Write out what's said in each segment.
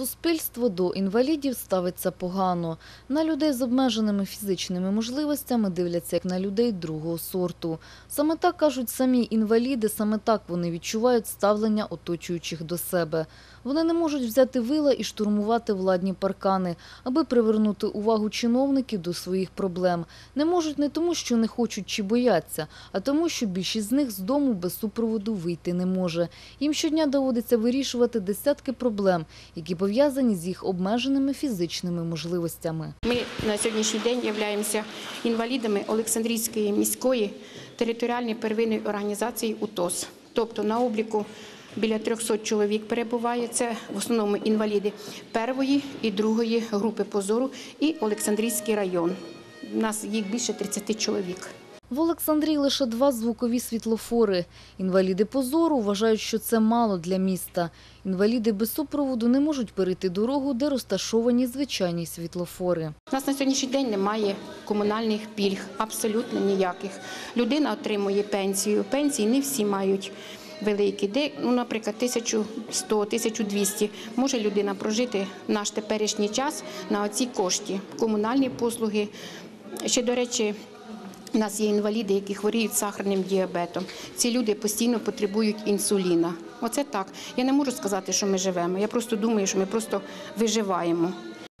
Суспільство до інвалідів ставиться погано. На людей з обмеженими фізичними можливостями дивляться як на людей другого сорту. Саме так кажуть самі інваліди, саме так вони відчувають ставлення оточуючих до себе. Вони не можуть взяти вила і штурмувати владні паркани, аби привернути увагу чиновників до своїх проблем. Не можуть не тому, що не хочуть чи бояться, а тому, що більшість з них з дому без супроводу вийти не може. Їм щодня доводиться вирішувати десятки проблем, які пов'язані з їх обмеженими фізичними можливостями. Ми на сьогоднішній день являємося інвалідами Олександрійської міської територіальної первинної організації УТОС. Тобто на обліку біля 300 чоловік перебуває. Це в основному інваліди першої і другої групи позору і Олександрійський район. У нас їх більше 30 чоловік. В Олександрії лише два звукові світлофори. Інваліди позору вважають, що це мало для міста. Інваліди без супроводу не можуть перейти дорогу, де розташовані звичайні світлофори. У нас на сьогоднішній день немає комунальних пільг, абсолютно ніяких. Людина отримує пенсію. Пенсії не всі мають великі. Де, ну, наприклад, 1100-1200 може людина прожити наш теперішній час на оці кошти. Комунальні послуги. Ще, до речі, у нас є інваліди, які хворіють сахарним діабетом. Ці люди постійно потребують інсуліна. Оце так. Я не можу сказати, що ми живемо. Я просто думаю, що ми просто виживаємо.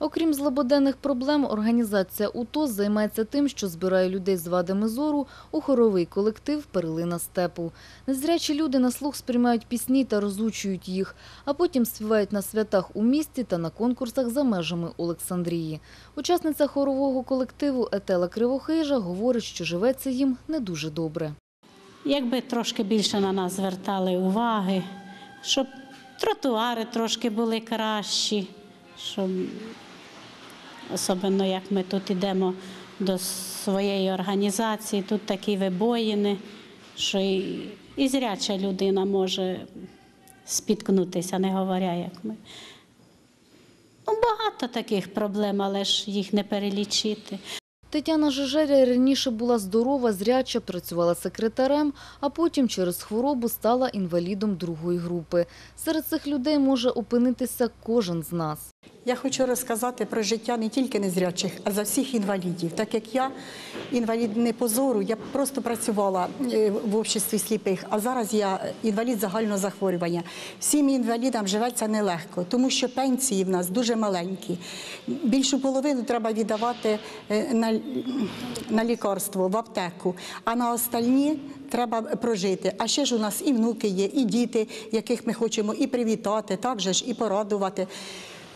Окрім злободенних проблем, організація УТОС займається тим, що збирає людей з вадами зору у хоровий колектив «Перлина степу». Незрячі люди на слух сприймають пісні та розучують їх, а потім співають на святах у місті та на конкурсах за межами Олександрії. Учасниця хорового колективу Етела Кривохижа говорить, що живеться їм не дуже добре. Якби трошки більше на нас звертали уваги, щоб тротуари трошки були кращі, щоб особливо як ми тут йдемо до своєї організації, тут такі вибоїни, що і, і зряча людина може спіткнутися, не говоря, як ми. Ну, багато таких проблем, але ж їх не перелічити. Тетяна Жижеря раніше була здорова, зряча, працювала секретарем, а потім через хворобу стала інвалідом другої групи. Серед цих людей може опинитися кожен з нас. Я хочу розказати про життя не тільки незрячих, а за всіх інвалідів. Так як я інвалід не позору, я просто працювала е, в обществі сліпих, а зараз я інвалід загального захворювання. Всім інвалідам живеться нелегко, тому що пенсії в нас дуже маленькі. Більшу половину треба віддавати е, на, на лікарство, в аптеку, а на остальні треба прожити. А ще ж у нас і внуки є, і діти, яких ми хочемо і привітати, так же ж і порадувати.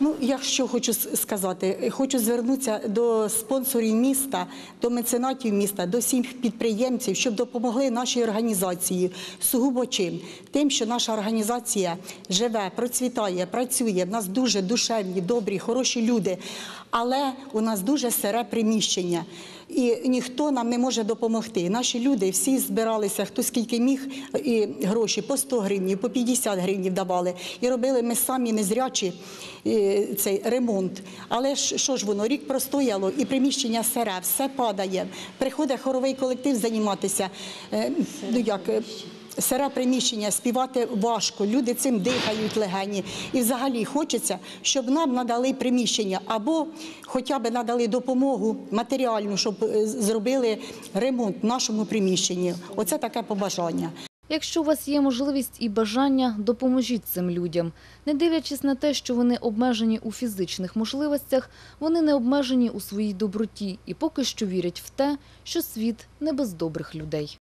Ну, я що хочу сказати, хочу звернутися до спонсорів міста, до меценатів міста, до всіх підприємців, щоб допомогли нашій організації сугубо чим? Тим, що наша організація живе, процвітає, працює. В нас дуже душевні, добрі, хороші люди, але у нас дуже сире приміщення. І ніхто нам не може допомогти. Наші люди всі збиралися, хто скільки міг, і гроші по 100 гривень, по 50 гривень давали. І робили ми самі незрячі е, цей ремонт. Але ж що ж воно, рік простояло, і приміщення сире, все падає. Приходить хоровий колектив займатися. е, Ну як, е, Сире приміщення, співати важко, люди цим дихають легені. І взагалі хочеться, щоб нам надали приміщення або хоча б надали допомогу матеріальну, щоб е, зробили ремонт нашому приміщенні. Оце таке побажання. Якщо у вас є можливість і бажання, допоможіть цим людям. Не дивлячись на те, що вони обмежені у фізичних можливостях, вони не обмежені у своїй доброті і поки що вірять в те, що світ не без добрих людей.